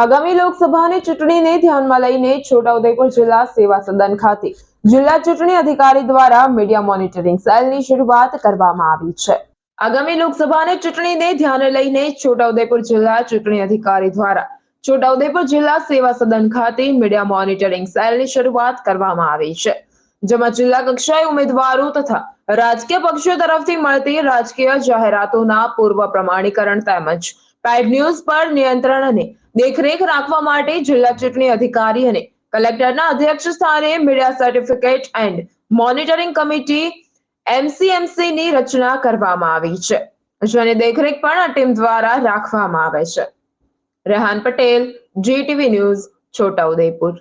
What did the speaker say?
આગામી લોકસભાની ચૂંટણીને ધ્યાનમાં લઈને છોટાઉદેપુર જિલ્લા સેવા સદન ખાતે જિલ્લા ચૂંટણી અધિકારી દ્વારા મીડિયા મોનિટરિંગ સેલની શરૂઆત કરવામાં આવી છે. આગામી લોકસભાની ચૂંટણીને ધ્યાને લઈને છોટાઉદેપુર જિલ્લા ચૂંટણી અધિકારી દ્વારા છોટાઉદેપુર જિલ્લા સેવા સદન ખાતે મીડિયા મોનિટરિંગ સેલની શરૂઆત કરવામાં આવી છે, જેમાં જિલ્લા કક્ષાએ ઉમેદવારો તથા રાજકીય પક્ષો તરફથી મળતી રાજકીય જાહેરાતોના પૂર્વ પ્રમાણીકરણ તેમજ પેડ ન્યૂઝ પર નિયંત્રણ અને દેખરેખ રાખવા માટે જિલ્લા ચૂંટણી અધિકારી અને કલેક્ટરના અધ્યક્ષ સ્થાને media certificate and monitoring committee MCMC ની રચના કરવામાં આવી છે. જેને દેખરેખ પણ આ ટીમ દ્વારા રાખવામાં આવે છે. Rehan Patel GTV news Chhota Udepur